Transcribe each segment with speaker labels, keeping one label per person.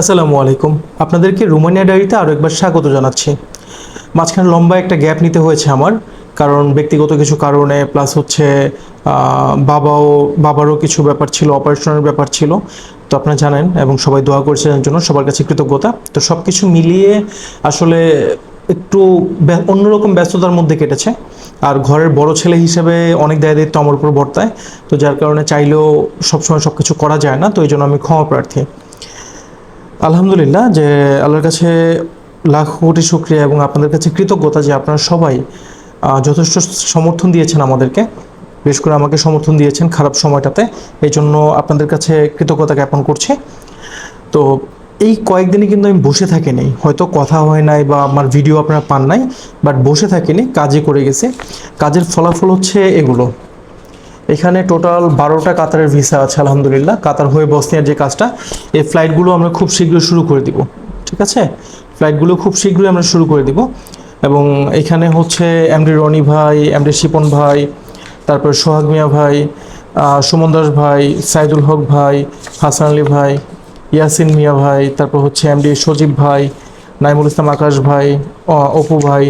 Speaker 1: আসসালামু আলাইকুম। আপনাদেরকে রোমানিয়া ডায়েরিতে আরও একবার স্বাগত জানাচ্ছি। মাঝখানে লম্বা একটা গ্যাপ নিতে হয়েছে আমার, কারণ ব্যক্তিগত কিছু কারণে প্লাস হচ্ছে বাবাও, বাবারও কিছু ব্যাপার ছিল অপারেশনের ব্যাপার ছিল। তো আপনারা জানেন এবং সবাই দোয়া করছেন জন্য, সবার কাছে কৃতজ্ঞতা। তো সব কিছু মিলিয়ে আসলে একটু অন্যরকম ব্যস্ততার মধ্যে কেটেছে। আর ঘরের বড় ছেলে হিসেবে অনেক দায় দায়িত্ব আমার উপর বর্তায়। তো যার কারণে চাইলেও সবসময় সব কিছু করা যায় না, তো এই জন্য আমি ক্ষমা প্রার্থী। আলহামদুলিল্লাহ যে আল্লাহর কাছে লাখ কোটি শুক্রিয়া এবং আপনাদের কাছে কৃতজ্ঞতা যে আপনারা সবাই যথেষ্ট সমর্থন দিয়েছেন আমাদেরকে। বিশেষ করে আমাকে সমর্থন দিয়েছেন খারাপ সময়টাতে। এই জন্য আপনাদের কাছে কৃতজ্ঞতা জ্ঞাপন করছি। তো এই কয়েকদিনই কিন্তু আমি বসে থাকিনি। হয়তো কথা হয় নাই বা আমার ভিডিও আপনারা পান নাই, বাট বসে থাকিনি কাজে করে গেছে। কাজের ফলাফল হচ্ছে এগুলো। এখানে টোটাল বারোটা কাতারের ভিসা আছে, আলহামদুলিল্লাহ। কাতার হয়ে বসনিয়ার যে কাজটা, এই ফ্লাইটগুলো আমরা খুব শীঘ্রই শুরু করে দিব, ঠিক আছে? ফ্লাইটগুলো খুব শীঘ্রই আমরা শুরু করে দিব। এবং এখানে হচ্ছে এমডি রনি ভাই, এমডি শিপন ভাই, তারপর সোহাগ মিয়া ভাই সুমন দাস ভাই, সাইদুল হক ভাই, হাসান আলী ভাই, ইয়াসিন মিয়া ভাই, তারপর হচ্ছে এমডি সজীব ভাই, নাইমুল ইসলাম আকাশ ভাই অপু ভাই,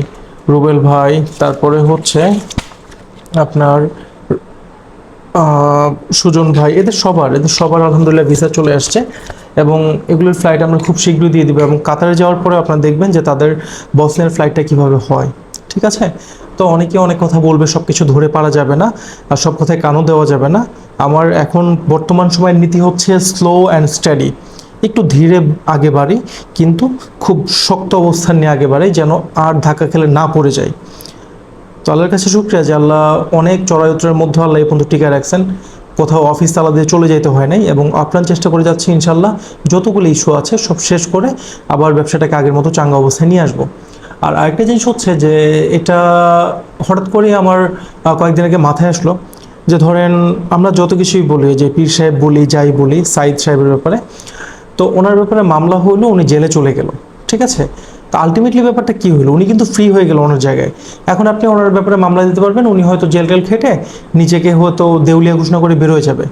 Speaker 1: রুবেল ভাই, তারপরে হচ্ছে আপনার সুজন ভাই, এদের সবার এদের সবার আলহামদুলিল্লাহ ভিসা চলে আসছে এবং এগুলোর ফ্লাইট আমরা খুব শীঘ্রই দিয়ে দিব এবং কাতারে যাওয়ার পরে আপনারা দেখবেন যে তাদের বসনের ফ্লাইটটা কীভাবে হয়, ঠিক আছে? তো অনেকে অনেক কথা বলবে সব কিছু ধরে পারা যাবে না আর সব কথায় কানও দেওয়া যাবে না। আমার এখন বর্তমান সময়ের নীতি হচ্ছে স্লো অ্যান্ড স্টাডি একটু ধীরে আগে বাড়ি, কিন্তু খুব শক্ত অবস্থান নিয়ে আগে বাড়ি যেন আর ধাক্কা খেলে না পড়ে যায়। তো আল্লাহর কাছে শুক্রিয়া যে আল্লাহ অনেক চড়াই উত্তরের মধ্যে আল্লাহ এই পর্যন্ত টিকা রাখছেন। কোথাও অফিস তালা দিয়ে চলে যেতে হয় নাই এবং আপ্রাণ চেষ্টা করে যাচ্ছি ইনশাল্লাহ যতগুলো ইস্যু আছে সব শেষ করে আবার ব্যবসাটাকে আগের মতো চাঙ্গা অবস্থায় নিয়ে আসব। আর আরেকটা জিনিস হচ্ছে যে এটা হঠাৎ করে আমার কয়েকদিন আগে মাথায় আসলো যে ধরেন আমরা যত কিছুই বলি, যে পীর সাহেব বলি, যাই বলি সাইদ সাহেবের ব্যাপারে, তো ওনার ব্যাপারে মামলা হলো উনি জেলে চলে গেল, ঠিক আছে? তো আলটিমেটলি ব্যাপারটা কি হলো? উনি কিন্তু ফ্রি হয়ে গেল ওনার জায়গায়। এখন আপনি ওনার ব্যাপারে মামলা দিতে পারবেন, উনি হয়তো জেল টেল খেটে নিজেকে হয়তো দেউলিয়া ঘোষণা করে বেরোয় যাবে,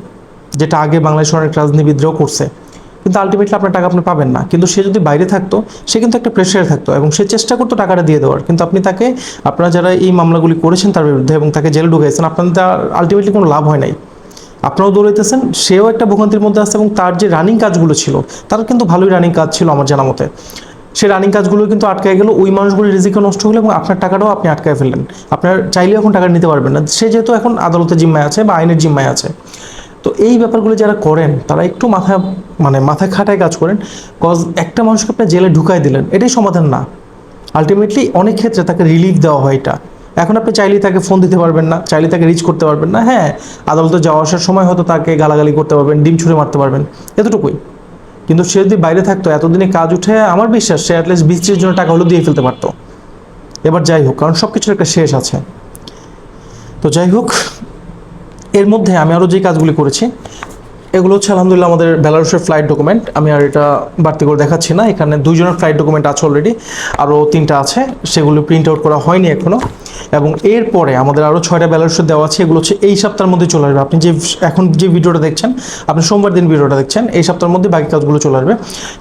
Speaker 1: যেটা আগে বাংলাদেশের অনেক রাজনীতিবিদরাও করছে। কিন্তু আলটিমেটলি আপনার টাকা আপনি পাবেন না। কিন্তু সে যদি বাইরে থাকতো, সে কিন্তু একটা প্রেশারে থাকতো এবং সে চেষ্টা করতো টাকাটা দিয়ে দেওয়ার। কিন্তু আপনি তাকে, আপনারা যারা এই মামলাগুলি করেছেন তার বিরুদ্ধে এবং তাকে জেলে ঢুকাইছেন, আপনাদের আলটিমেটলি কোনো লাভ হয় নাই। আপনারাও দৌড়াইতেছেন, সেও একটা ভোগান্তির মধ্যে আছে এবং তার যে রানিং কাজগুলো ছিল, তার কিন্তু ভালোই রানিং কাজ ছিল আমার জানা মতে। সে রানিং কাজগুলো কিন্তু আটকায় গেল, ওই মানুষগুলির রিজিকে নষ্ট হলো এবং আপনার টাকাটাও আপনি আটকায় ফেললেন। আপনার চাইলেও এখন টাকা নিতে পারবেন না। সে যেহেতু এখন আদালতের জিম্মায় আছে বা আইনের জিম্মায় আছে। তো এই ব্যাপারগুলো যারা করেন, তারা একটু মাথা মানে মাথা খাটায় কাজ করেন কজ একটা মানুষকে আপনি জেলে ঢুকাই দিলেন, এটাই সমাধান না। আলটিমেটলি অনেক ক্ষেত্রে তাকে রিলিফ দেওয়া হয় এটা। এখন আপনি চাইলেই তাকে ফোন দিতে পারবেন না চাইলে তাকে রিচ করতে পারবেন না। হ্যাঁ আদালতে যাওয়া আসার সময় হয়তো তাকে গালাগালি করতে পারবেন, ডিম ছুঁড়ে মারতে পারবেন, এতটুকুই। কিন্তু সে যদি বাইরে থাকতো, এতদিনে কাজ উঠে আমার বিশ্বাস সে অ্যাটলিস্ট বিশ ত্রিশ জনের টাকা হলেও দিয়ে ফেলতে পারতো। এবার যাই হোক, কারণ সব কিছুর একটা শেষ আছে। তো যাই হোক, এর মধ্যে আমি আরও যে কাজগুলি করেছি এগুলো হচ্ছে আলহামদুলিল্লাহ আমাদের বেলারুসের ফ্লাইট ডকুমেন্ট আমি আর এটা বাড়তি করে দেখাচ্ছি না। এখানে দুইজনের ফ্লাইট ডকুমেন্ট আছে অলরেডি আরও তিনটা আছে। সেগুলো প্রিন্ট আউট করা হয়নি এখনও এবং এরপরে আমাদের আরও ছয়টা বেলারুসের দেওয়া আছে। এগুলো হচ্ছে এই সপ্তাহের মধ্যে চলে আসবে। আপনি যে এখন যে ভিডিওটা দেখছেন, আপনি সোমবার দিন ভিডিওটা দেখছেন, এই সপ্তাহের মধ্যে বাকি কাজগুলো চলে আসবে।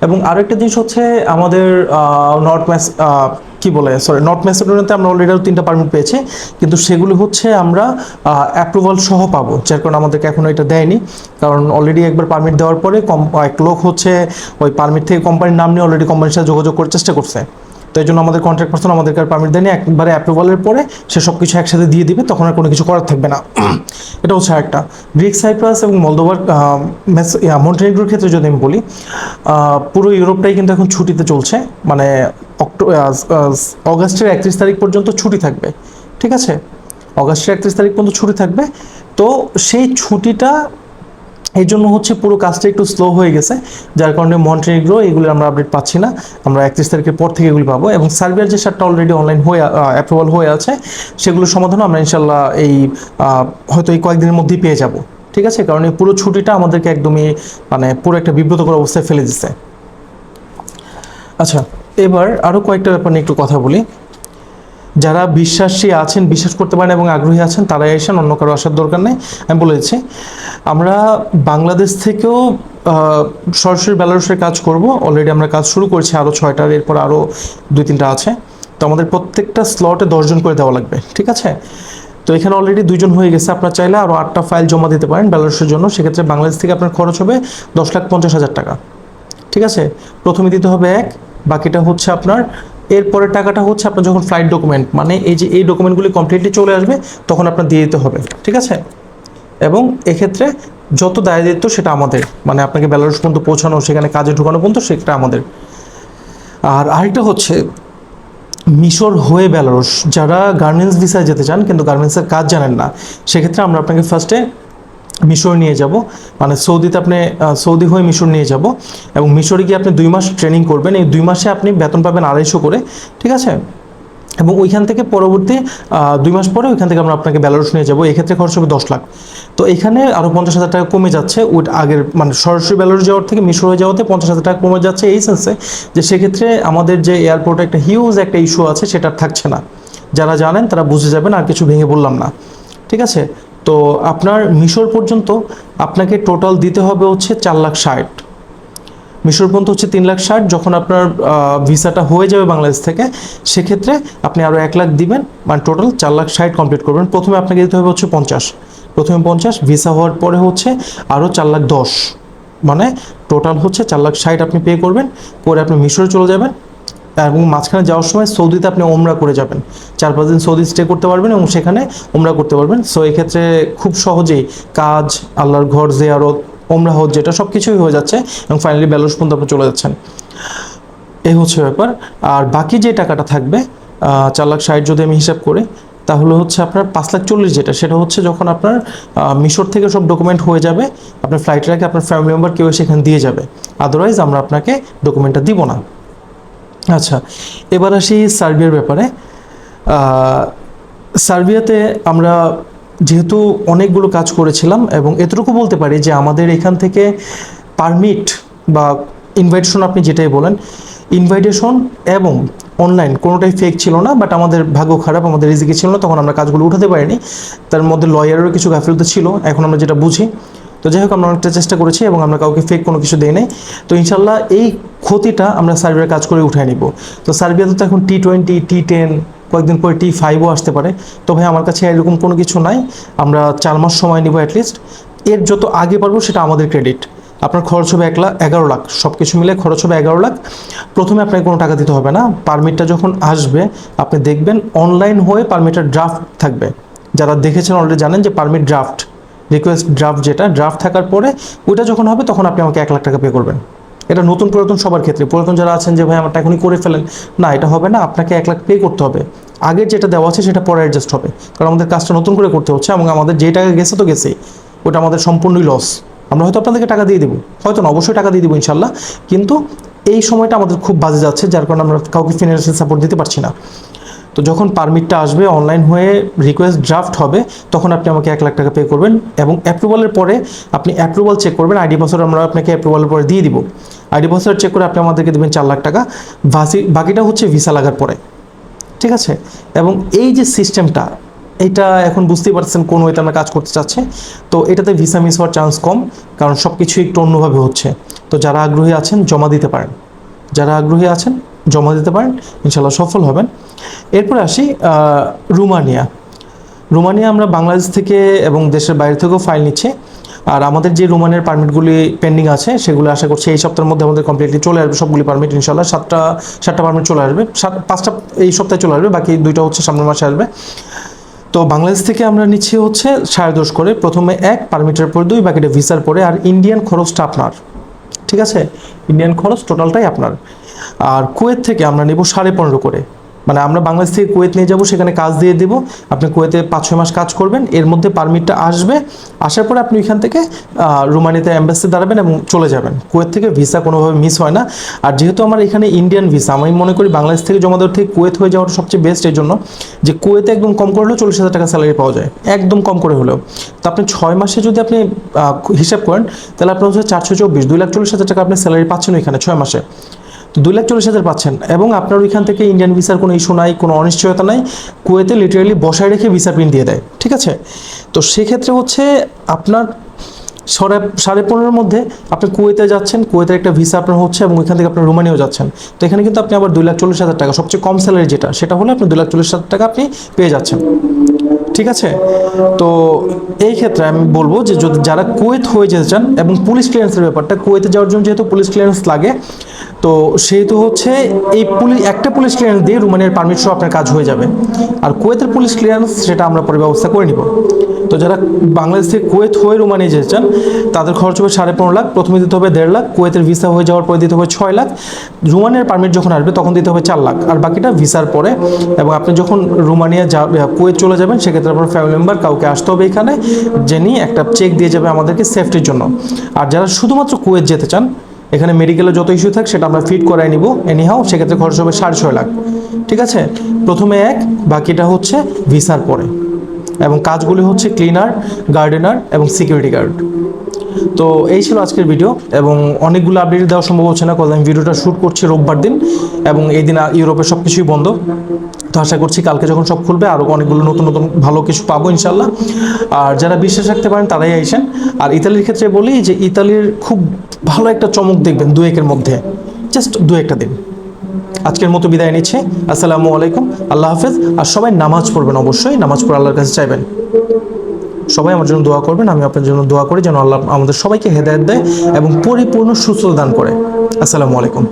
Speaker 1: এবং আরেকটা জিনিস হচ্ছে আমাদের নর্থ ম্যাস কি বলে সরি নর্থ ম্যাসেডোনিয়াতে আমরা অলরেডি আরও তিনটা পারমিট পেয়েছি, কিন্তু সেগুলো হচ্ছে আমরা অ্যাপ্রুভাল সহ পাবো, যার কারণে আমাদেরকে এখনও এটা দেয়নি, কারণ অলরেডি একবার পারমিট দেওয়ার পরে কম, এক লোক হচ্ছে ওই পারমিট থেকে কোম্পানির নাম নিয়ে অলরেডি কোম্পানির সাথে যোগাযোগ করার চেষ্টা করছে। তো এই জন্য আমাদের কন্ট্রাক্ট পার্সন আমাদেরকে আর পারমিট দেয়নি। একবারে অ্যাপ্রুভালের পরে সে সব কিছু একসাথে দিয়ে দিবে, তখন আর কোনো কিছু করার থাকবে না। এটা হচ্ছে একটা গ্রিক, সাইপ্রাস এবং মলদোভার মন্টেনিগ্রোর ক্ষেত্রে যদি আমি বলি পুরো ইউরোপটাই কিন্তু এখন ছুটিতে চলছে। মানে অক্টো অগাস্টের একত্রিশ তারিখ পর্যন্ত ছুটি থাকবে। ঠিক আছে? অগাস্টের একত্রিশ তারিখ পর্যন্ত ছুটি থাকবে। তো সেই ছুটিটা এই জন্য হচ্ছে পুরো কাজটা একটু স্লো হয়ে গেছে, যার কারণে মন্টেনিগ্রো এগুলো আমরা আপডেট পাচ্ছি না। আমরা একত্রিশ তারিখের পর থেকে এগুলি পাবো এবং সার্বিয়ার যে শার্টটা অলরেডি অনলাইন হয়ে অ্যাপ্রুভাল হয়ে আছে সেগুলোর সমাধান আমরা ইনশাল্লাহ এই হয়তো এই কয়েকদিনের মধ্যেই পেয়ে যাব। ঠিক আছে? কারণ এই পুরো ছুটিটা আমাদেরকে একদমই মানে পুরো একটা বিব্রতকর অবস্থায় ফেলে দিচ্ছে আচ্ছা এবার আরও কয়েকটা ব্যাপার নিয়ে একটু কথা বলি। যারা বিশ্বাসী আছেন, বিশ্বাস করতে পারেন এবং আগ্রহী আছেন, তারাই আসেন, অন্য কারও আসার দরকার নেই। আমি বলেছি আমরা বাংলাদেশ থেকেও সরাসরি বেলারুসের কাজ করব। অলরেডি আমরা কাজ শুরু করেছি আরও ছয়টার এরপর আরও দুই তিনটা আছে। তো আমাদের প্রত্যেকটা স্লটে দশজন করে দেওয়া লাগবে, ঠিক আছে? তো এখানে অলরেডি দুজন হয়ে গেছে, আপনার চাইলে আরও আটটা ফাইল জমা দিতে পারেন বেলারুসের জন্য। সেক্ষেত্রে বাংলাদেশ থেকে আপনার খরচ হবে দশ লাখ পঞ্চাশ হাজার টাকা, ঠিক আছে? প্রথমে দিতে হবে এক, বাকিটা হচ্ছে আপনার এরপরের টাকাটা হচ্ছে আপনার যখন ফ্লাইট ডকুমেন্ট মানে এই যে এই ডকুমেন্টগুলি কমপ্লিটলি চলে আসবে, তখন আপনার দিয়ে দিতে হবে, ঠিক আছে? এবং এক্ষেত্রে যত দায় দায়িত্ব সেটা আমাদের মানে আপনাকে বেলারুস পর্যন্ত পৌঁছানো, সেখানে কাজে ঢোকানো পর্যন্ত সেটা আমাদের। আর আরেকটা হচ্ছে, মিশর হয়ে বেলারুস, যারা গার্মেন্টস ভিসায় যেতে চান, কিন্তু গার্মেন্টসের কাজ জানেন না, সেক্ষেত্রে আমরা আপনাকে ফার্স্টে মিশর নিয়ে যাব। মানে সৌদিতে আপনি সৌদি হয়ে মিশর নিয়ে যাব এবং মিশরে গিয়ে আপনি দুই মাস ট্রেনিং করবেন। এই দুই মাসে আপনি বেতন পাবেন আড়াইশো করে, ঠিক আছে? এবং ওইখান থেকে পরবর্তী দুই মাস পরে ওইখান থেকে আমরা আপনাকে বেলারুস নিয়ে যাব। এক্ষেত্রে খরচ হবে দশ লাখ। তো এখানে আরও পঞ্চাশ হাজার টাকা কমে যাচ্ছে। ওই আগের মানে সরাসরি বেলারুস যাওয়ার থেকে মিশর হয়ে যাওয়াতে পঞ্চাশ হাজার টাকা কমে যাচ্ছে এই সেন্সে যে সেক্ষেত্রে আমাদের যে এয়ারপোর্টে একটা হিউজ একটা ইস্যু আছে, সেটা থাকছে না। যারা জানেন তারা বুঝে যাবেন, আর কিছু ভেঙে বললাম না। ঠিক আছে? তো আপনার মিশর পর্যন্ত আপনাকে টোটাল দিতে হবে হচ্ছে চার লাখ ষাট। মিশর পর্যন্ত হচ্ছে তিন লাখ ষাট, যখন আপনার ভিসাটা হয়ে যাবে বাংলাদেশ থেকে, সেক্ষেত্রে আপনি আরও এক লাখ দিবেন মানে টোটাল চার লাখ ষাট কমপ্লিট করবেন। প্রথমে আপনাকে দিতে হবে হচ্ছে পঞ্চাশ। প্রথমে পঞ্চাশ, ভিসা হওয়ার পরে হচ্ছে আরও চার লাখ দশ। মানে টোটাল হচ্ছে চার লাখ ষাট আপনি পে করবেন, করে আপনি মিশরে চলে যাবেন। এবং মাঝখানে যাওয়ার সময় সৌদিতে আপনি ওমরা করে যাবেন। চার পাঁচ দিন সৌদি স্টে করতে পারবেন এবং সেখানে ওমরা করতে পারবেন। সো এক্ষেত্রে খুব সহজেই কাজ, আল্লাহর ঘর, জিয়ারত, ওমরা হজ যেটা সব কিছুই হয়ে যাচ্ছে এবং ফাইনালি বেলুস পর্যন্ত আপনি চলে যাচ্ছেন। এই হচ্ছে ব্যাপার। আর বাকি যে টাকাটা থাকবে চার লাখ ষাট যদি আমি হিসাব করি, তাহলে হচ্ছে আপনার পাঁচ লাখ চল্লিশ যেটা, সেটা হচ্ছে যখন আপনার মিশর থেকে সব ডকুমেন্ট হয়ে যাবে, আপনার ফ্লাইটের আগে আপনার ফ্যামিলি মেম্বার কেউ সেখানে দিয়ে যাবে। আদারওয়াইজ আমরা আপনাকে ডকুমেন্টটা দিব না। আচ্ছা এবার আসি সার্বিয়ার ব্যাপারে। সার্বিয়াতে আমরা যেহেতু অনেকগুলো কাজ করেছিলাম এবং এতটুকু বলতে পারি যে আমাদের এখান থেকে পারমিট বা ইনভাইটেশন আপনি যেটাই বলেন ইনভাইটেশন এবং অনলাইন কোনোটাই ফেক ছিল না বাট আমাদের ভাগ্য খারাপ, আমাদের রিজিকে ছিল না, তখন আমরা কাজগুলো উঠাতে পারিনি। তার মধ্যে লয়ারেরও কিছু গাফিলতি ছিল, এখন আমরা যেটা বুঝি। তো যাই হোক, আমরা অনেকটা চেষ্টা করেছি এবং আমরা কাউকে ফেক কোনো কিছু দেই নাই। তো ইনশাল্লাহ এই ক্ষতিটা আমরা সার্বিয়ার কাজ করে উঠায় নিব। তো সার্বিয়াতে তো এখন টি টোয়েন্টি টি টেন কয়েকদিন পরে টি ফাইভও আসতে পারে। তো ভাই, আমার কাছে এরকম কোনো কিছু নাই। আমরা চার মাস সময় নিব অ্যাটলিস্ট এর যত আগে পারব সেটা আমাদের ক্রেডিট আপনার খরচ হবে এক লাখ এগারো লাখ। সব কিছু মিলে খরচ হবে এগারো লাখ। প্রথমে আপনাকে কোনো টাকা দিতে হবে না। পারমিটটা যখন আসবে, আপনি দেখবেন অনলাইন হয়ে পারমিটের ড্রাফট থাকবে। যারা দেখেছেন অলরেডি জানেন যে পারমিট ড্রাফট রিকোয়েস্ট ড্রাফট যেটা ড্রাফট থাকার পরে ওইটা যখন হবে তখন আপনি আমাকে এক লাখ টাকা পে করবেন। এটা নতুন পুরাতন সবার ক্ষেত্রে। পুরাতন যারা আছেন যে, ভাই, আমারটা এখনই করে ফেলেন। না, এটা হবে না। আপনাকে এক লাখ পে করতে হবে। আগের যেটা দেওয়া আছে সেটা পরে অ্যাডজাস্ট হবে। কারণ আমাদের কাজটা নতুন করে করতে হচ্ছে এবং আমাদের যে টাকা গেছে তো গেছেই। ওটা আমাদের সম্পূর্ণই লস আমরা হয়তো আপনাদেরকে টাকা দিয়ে দেবো। হয়তো না, অবশ্যই টাকা দিয়ে দেবো ইনশাল্লাহ। কিন্তু এই সময়টা আমাদের খুব বাজে যাচ্ছে, যার কারণে আমরা কাউকে ফিনান্সিয়াল সাপোর্ট দিতে পারছি না। তো যখন পারমিটটা আসবে অনলাইন হয়ে রিকোয়েস্ট ড্রাফট হবে, তখন আপনি আমাকে এক লাখ টাকা পে করবেন এবং অ্যাপ্রুভালের পরে আপনি অ্যাপ্রুভাল চেক করবেন আইডি বছর আমরা আপনাকে অ্যাপ্রুভালের পরে দিয়ে দিব। আইডি বছর চেক করে আপনি আমাদেরকে দেবেন চার লাখ টাকা। বাকি বাকিটা হচ্ছে ভিসা লাগার পরে। ঠিক আছে? এবং এই যে সিস্টেমটা এটা এখন বুঝতেই পারছেন কোন ওয়েতে আমরা কাজ করতে চাচ্ছে। তো এটাতে ভিসা মিস হওয়ার চান্স কম, কারণ সব কিছু একটু অন্যভাবে হচ্ছে। তো যারা আগ্রহী আছেন, জমা দিতে পারেন। যারা আগ্রহী আছেন জমা দিতে পারেন ইনশাল্লাহ সফল হবেন। এরপরে আসি রুমানিয়া। রুমানিয়া আমরা বাংলাদেশ থেকে এবং দেশের বাইরে থেকেও ফাইল নিচ্ছি। আর আমাদের যে রুমানের পারমিটগুলি পেন্ডিং আছে, সেগুলো আশা করছি এই সপ্তাহের মধ্যে আমাদের কমপ্লিটলি চলে আসবে, সবগুলি পারমিট ইনশাল্লাহ সাতটা সাতটা পারমিট চলে আসবে। সাত, পাঁচটা এই সপ্তাহে চলে আসবে, বাকি দুইটা হচ্ছে সামনের মাসে আসবে। তো বাংলাদেশ থেকে আমরা নিচ্ছি হচ্ছে সাড়ে দশ করে। প্রথমে এক পারমিটের পর দুই, বাকিটা ভিসার পরে। আর ইন্ডিয়ান খরচটা আপনার। ঠিক আছে? ইন্ডিয়ান খরচ টোটালটাই আপনার। আর কুয়েত থেকে আমরা নেব সাড়ে পনেরো করে। মানে আমরা বাংলাদেশ থেকে কুয়েত নিয়ে যাব, সেখানে কাজ দিয়ে দেব। আপনি কুয়েতে পাঁচ ছয় মাস কাজ করবেন, এর মধ্যে পারমিটটা আসবে। আসার পরে আপনি ওইখান থেকে রুমানিতে অ্যাম্বাসি দাঁড়াবেন এবং চলে যাবেন। কুয়েত থেকে ভিসা কোনোভাবে মিস হয় না। আর যেহেতু আমার এখানে ইন্ডিয়ান ভিসা আমি মনে করি বাংলাদেশ থেকে জমা দেওয়ার থেকে কুয়েত হয়ে যাওয়াটা সবচেয়ে বেস্ট এই জন্য। যে কুয়েতে একদম কম করে হলেও চল্লিশ হাজার টাকা স্যালারি পাওয়া যায়। একদম কম করে হলেও। তো আপনি ছয় মাসে যদি আপনি হিসাব করেন, তাহলে আপনার হচ্ছে চারশো চব্বিশ, দুই লাখ চল্লিশ হাজার টাকা আপনি স্যালারি পাচ্ছেন ওইখানে ছয় মাসে। তো দুই লাখ চল্লিশ হাজার পাচ্ছেন এবং আপনার ওইখান থেকে ইন্ডিয়ান ভিসার কোনো ইস্যু নাই, কোনো অনিশ্চয়তা নাই, কুয়েতে লিটারেলি বসায় রেখে ভিসা প্রিন্ট দিয়ে দেয়, ঠিক আছে? তো সেক্ষেত্রে হচ্ছে আপনার সাড়ে সাড়ে পনেরোর মধ্যে আপনি কুয়েতে যাচ্ছেন কুয়েতের একটা ভিসা আপনার হচ্ছে এবং ওইখান থেকে আপনি রোমানিয়াও যাচ্ছেন। তো এখানে কিন্তু আপনি আবার দুই লাখ চল্লিশ হাজার টাকা, সবচেয়ে কম স্যালারি যেটা, সেটা হলে আপনি দুই লাখ চল্লিশ হাজার টাকা আপনি পেয়ে যাচ্ছেন। ঠিক আছে? তো এই ক্ষেত্রে আমি বলব যে যদি যারা কুয়েত হয়ে যেতে চান এবং পুলিশ ক্লিয়ারেন্সের ব্যাপারটা, কুয়েতে যাওয়ার জন্য যেহেতু পুলিশ ক্লিয়ারেন্স লাগে, তো সেহেতু হচ্ছে এই পুলিশ একটা পুলিশ ক্লিয়ারেন্স দিয়ে রুমানিয়ার পারমিট সহ আপনার কাজ হয়ে যাবে। আর কুয়েতের পুলিশ ক্লিয়ারেন্স সেটা আমরা পরে ব্যবস্থা করে নিব। তো যারা বাংলাদেশ থেকে কুয়েত হয়ে রুমানিয়া যেতে চান, তাদের খরচ হবে সাড়ে পনেরো লাখ, প্রথমে দিতে হবে দেড় লাখ, কুয়েতের ভিসা হয়ে যাওয়ার পরে দিতে হবে ছয় লাখ, রুমানিয়ার পারমিট যখন আসবে তখন দিতে হবে চার লাখ, আর বাকিটা ভিসার পরে। এবং আপনি যখন রুমানিয়া যা, কুয়েত চলে যাবেন, সেক্ষেত্রে আপনার ফ্যামিলি মেম্বার কাউকে আসতে হবে এখানে যিনি একটা চেক দিয়ে যাবে আমাদেরকে সেফটির জন্য। আর যারা শুধুমাত্র কুয়েত যেতে চান, এখানে মেডিকেলে যত ইস্যু থাক সেটা আমরা ফিট করাই নিব। এনিহাও সেক্ষেত্রে খরচ হবে সাড়ে ছয় লাখ। ঠিক আছে? প্রথমে এক, বাকিটা হচ্ছে ভিসার পরে। এবং কাজগুলি হচ্ছে ক্লিনার গার্ডেনার এবং সিকিউরিটি গার্ড তো এই ছিল আজকের ভিডিও এবং অনেকগুলো আপডেট দেওয়া সম্ভব হচ্ছে না, কারণ আমি ভিডিওটা শ্যুট করছি রোববার দিন এবং এই দিন ইউরোপের সব কিছুই বন্ধ। তো আশা করছি কালকে যখন সব খুলবে আরও অনেকগুলো নতুন নতুন ভালো কিছু পাবো ইনশাল্লাহ আর যারা বিশ্বাস রাখতে পারেন, তারাই আইসেন। আর ইতালির ক্ষেত্রে বলি যে, ইতালির খুব ভালো একটা চমক দেখবেন দু একের মধ্যে। জাস্ট দু একটা দিন। আজকের মতো বিদায় নিচ্ছে। আসসালামু আলাইকুম। আল্লাহ হাফেজ। আর সবাই নামাজ পড়বেন অবশ্যই। নামাজ পড়ে আল্লাহর কাছে চাইবেন। সবাই আমার জন্য দোয়া করবেন, আমি আপনার জন্য দোয়া করি যেন আল্লাহ আমাদের সবাইকে হেদায়ত দেয় এবং পরিপূর্ণ সুস্থতা দান করে। আসসালামু আলাইকুম।